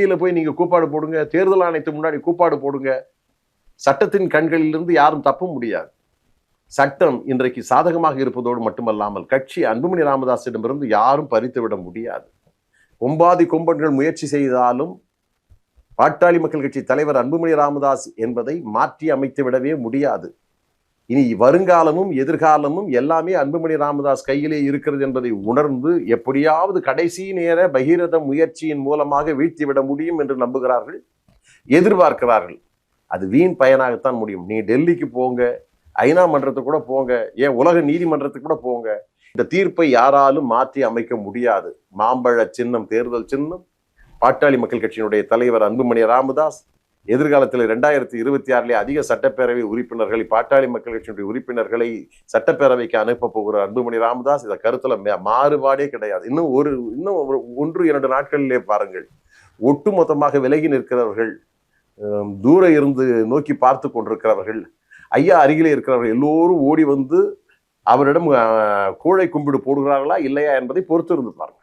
கீழே போய் நீங்கள் கூப்பாடு போடுங்க தேர்தல் ஆணையத்து முன்னாடி கூப்பாடு போடுங்க. சட்டத்தின் கண்களிலிருந்து யாரும் தப்ப முடியாது. சட்டம் இன்றைக்கு சாதகமாக இருப்பதோடு மட்டுமல்லாமல் கட்சி அன்புமணி ராமதாஸிடமிருந்து யாரும் பறித்து விட முடியாது. கொம்பாதி கொம்பன்கள் முயற்சி செய்தாலும் பாட்டாளி மக்கள் கட்சி தலைவர் அன்புமணி ராமதாஸ் என்பதை மாற்றி அமைத்து விடவே முடியாது. இனி வருங்காலமும் எதிர்காலமும் எல்லாமே அன்புமணி ராமதாஸ் கையிலே இருக்கிறது என்பதை உணர்ந்து எப்படியாவது கடைசி நேர பகிரத முயற்சியின் மூலமாக வீழ்த்திவிட முடியும் என்று நம்புகிறார்கள் எதிர்பார்க்கிறார்கள். அது வீண் பயனாகத்தான் முடியும். நீ டெல்லிக்கு போங்க ஐநா மன்றத்துக்கு கூட போங்க ஏன் உலக நீதிமன்றத்துக்கு கூட போங்க. இந்த தீர்ப்பை யாராலும் மாற்றி அமைக்க முடியாது. மாம்பழ சின்னம் தேர்தல் சின்னம் பாட்டாளி மக்கள் கட்சியினுடைய தலைவர் அன்புமணி ராமதாஸ் எதிர்காலத்தில் ரெண்டாயிரத்தி இருபத்தி ஆறிலே அதிக சட்டப்பேரவை உறுப்பினர்களை பாட்டாளி மக்கள் கட்சியினுடைய உறுப்பினர்களை சட்டப்பேரவைக்கு அனுப்ப போகிற அன்புமணி ராமதாஸ் இந்த கருத்துல மாறுபாடே கிடையாது. இன்னும் ஒரு இன்னும் ஒரு ஒன்று இரண்டு நாட்களிலே பாருங்கள். ஒட்டுமொத்தமாக விலகி நிற்கிறவர்கள் தூர இருந்து நோக்கி பார்த்து கொண்டிருக்கிறவர்கள் ஐயா அருகிலே இருக்கிறவர்கள் எல்லோரும் ஓடி வந்து அவரிடம் கூழை கும்பிடு போடுகிறார்களா இல்லையா என்பதை பொறுத்து இருந்து பாருங்கள்.